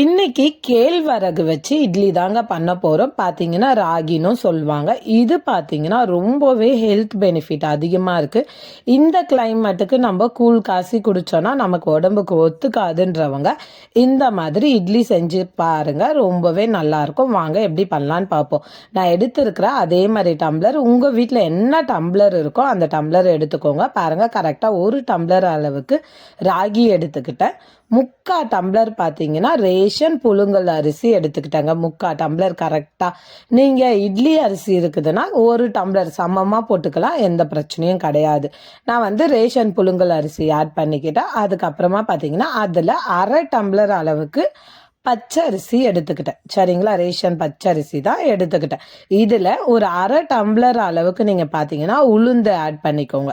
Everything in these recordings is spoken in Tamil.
இன்னைக்கு கேழ்வரகு வச்சு இட்லி தாங்க பண்ண போகிறோம் பார்த்தீங்கன்னா ராகினும் சொல்லுவாங்க. இது பார்த்தீங்கன்னா ரொம்பவே ஹெல்த் பெனிஃபிட் அதிகமாக இருக்குது இந்த கிளைமேட்டுக்கு நம்ம கூழ் காசி குடித்தோன்னா நமக்கு உடம்புக்கு ஒத்துக்காதுன்றவங்க இந்த மாதிரி இட்லி செஞ்சு பாருங்க. ரொம்பவே நல்லாயிருக்கும் வாங்க எப்படி பண்ணலான்னு பார்ப்போம். நான் எடுத்திருக்கிற அதே மாதிரி டம்ளர் உங்கள் வீட்டில் என்ன டம்ளர் இருக்கோ அந்த டம்ளர் எடுத்துக்கோங்க. பாருங்கள் கரெக்டாக ஒரு டம்ளர் அளவுக்கு ராகி எடுத்துக்கிட்டேன். முக்கா டம்ளர் பார்த்தீங்கன்னா ரேஷன் புழுங்கல் அரிசி எடுத்துக்கிட்டாங்க. முக்கால் டம்ளர் கரெக்டாக நீங்கள் இட்லி அரிசி இருக்குதுன்னா ஒரு டம்ளர் சமமாக போட்டுக்கலாம். எந்த பிரச்சனையும் கிடையாது. நான் வந்து ரேஷன் புழுங்கல் அரிசி ஆட் பண்ணிக்கிட்டேன் அதுக்கப்புறமா பார்த்தீங்கன்னா அதில் அரை டம்ளர் அளவுக்கு பச்சரிசி எடுத்துக்கிட்டேன். சரிங்களா? ரேஷன் பச்சரிசி தான் எடுத்துக்கிட்டேன். இதில் ஒரு அரை டம்ளர் அளவுக்கு நீங்கள் பார்த்தீங்கன்னா உளுந்து ஆட் பண்ணிக்கோங்க.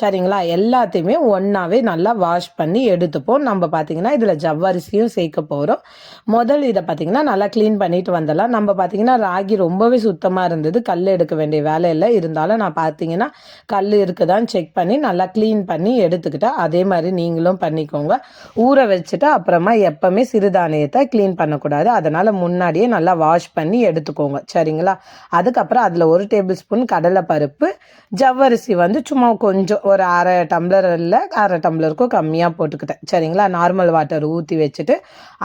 சரிங்களா? எல்லாத்தையுமே ஒன்றாவே நல்லா வாஷ் பண்ணி எடுத்துப்போம். நம்ம பார்த்தீங்கன்னா இதில் ஜவ்வரிசியும் சேர்க்க போகிறோம் முதல் இதை பார்த்தீங்கன்னா நல்லா க்ளீன் பண்ணிட்டு வந்துடலாம். நம்ம பார்த்தீங்கன்னா ராகி ரொம்பவே சுத்தமாக இருந்தது. கல் எடுக்க வேண்டிய வேலையில் இருந்தாலும் நான் பார்த்தீங்கன்னா கல் இருக்குதான்னு செக் பண்ணி நல்லா க்ளீன் பண்ணி எடுத்துக்கிட்டேன். அதே மாதிரி நீங்களும் பண்ணிக்கோங்க. ஊற வச்சுட்டு அப்புறமா எப்போவுமே சிறுதானியத்தை க்ளீன் பண்ணக்கூடாது. அதனால் முன்னாடியே நல்லா வாஷ் பண்ணி எடுத்துக்கோங்க. சரிங்களா? அதுக்கப்புறம் அதில் ஒரு டேபிள் ஸ்பூன் கடலைப்பருப்பு ஜவ்வரிசி வந்து சும்மா கொஞ்சம் ஒரு அரை டம்ளர் இல்லை அரை டம்ளருக்கும் கம்மியாக போட்டுக்கிட்டேன். சரிங்களா? நார்மல் வாட்டர் ஊற்றி வச்சுட்டு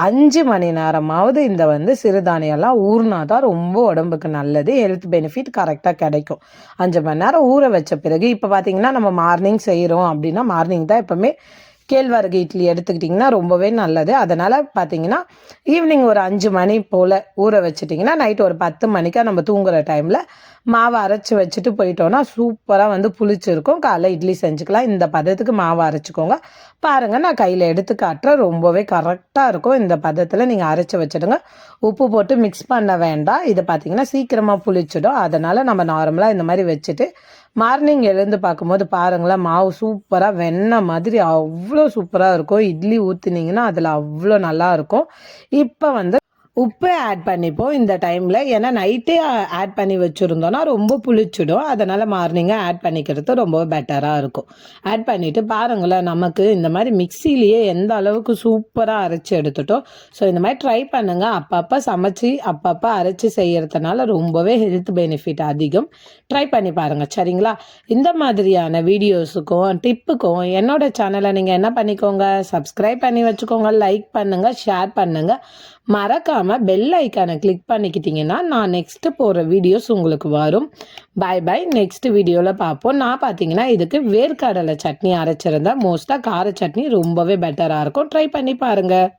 அஞ்சு மணி நேரமாவது இந்த வந்து சிறுதானியம்லாம் ஊறினா தான் ரொம்ப உடம்புக்கு நல்லது ஹெல்த் பெனிஃபிட் கரெக்டாக கிடைக்கும். அஞ்சு மணி நேரம் ஊற வச்ச பிறகு இப்போ பார்த்தீங்கன்னா நம்ம மார்னிங் செய்கிறோம் அப்படின்னா மார்னிங் தான் எப்போவுமே கேழ்வரகு இட்லி எடுத்துக்கிட்டிங்கன்னா ரொம்பவே நல்லது. அதனால் பார்த்தீங்கன்னா ஈவினிங் ஒரு அஞ்சு மணி போல் ஊற வச்சிட்டிங்கன்னா நைட் ஒரு பத்து மணிக்காக நம்ம தூங்குகிற டைமில் மாவை அரைச்சி வச்சுட்டு போயிட்டோன்னா சூப்பராக வந்து புளிச்சிருக்கும். காலைல இட்லி செஞ்சுக்கலாம். இந்த பதத்துக்கு மாவை அரைச்சிக்கோங்க. பாருங்கள் நான் கையில் எடுத்து காட்டுறேன் ரொம்பவே கரெக்டாக இருக்கும். இந்த பதத்தில் நீங்கள் அரைச்சி வச்சுடுங்க. உப்பு போட்டு மிக்ஸ் பண்ண வேண்டாம். இது பார்த்தீங்கன்னா சீக்கிரமாக புளிச்சிடும். அதனால் நம்ம நார்மலாக இந்த மாதிரி வச்சுட்டு மார்னிங் எழுந்து பார்க்கும்போது பாருங்களேன் மாவு சூப்பராக வெண்ணெய் மாதிரி அவ்வளோ சூப்பராக இருக்கும். இட்லி ஊற்றுனீங்கன்னா அதில் அவ்வளோ நல்லா இருக்கும். இப்போ வந்து உப்பு ஆட் பண்ணிப்போம் இந்த டைமில் ஏன்னா நைட்டே ஆட் பண்ணி வச்சுருந்தோன்னா ரொம்ப புளிச்சிடும். அதனால் மார்னிங்காக ஆட் பண்ணிக்கிறது ரொம்ப பெட்டராக இருக்கும். ஆட் பண்ணிவிட்டு பாருங்களேன் நமக்கு இந்த மாதிரி மிக்சிலேயே எந்த அளவுக்கு சூப்பராக அரைச்சி எடுத்துட்டோம். ஸோ இந்த மாதிரி ட்ரை பண்ணுங்கள் அப்பப்போ சமைச்சி அப்பப்போ அரைச்சி செய்கிறதுனால ரொம்பவே ஹெல்த் பெனிஃபிட் அதிகம். ட்ரை பண்ணி பாருங்கள் சரிங்களா? இந்த மாதிரியான வீடியோஸுக்கும் டிப்புக்கும் என்னோட சேனலை நீங்கள் என்ன பண்ணிக்கோங்க? சப்ஸ்கிரைப் பண்ணி வச்சுக்கோங்க லைக் பண்ணுங்கள் ஷேர் பண்ணுங்கள் மறக்காமல் பெல் ஐக்கானை கிளிக் பண்ணிக்கிட்டிங்கன்னா நான் நெக்ஸ்ட்டு போகிற வீடியோஸ் உங்களுக்கு வரும். பை பை நெக்ஸ்ட் வீடியோவில் பார்ப்போம். நான் பார்த்தீங்கன்னா இதுக்கு வேர்க்கடலை சட்னி அரைச்சிருந்தேன் மோஸ்ட்டாக கார சட்னி ரொம்பவே பெட்டராக இருக்கும். ட்ரை பண்ணி பாருங்கள்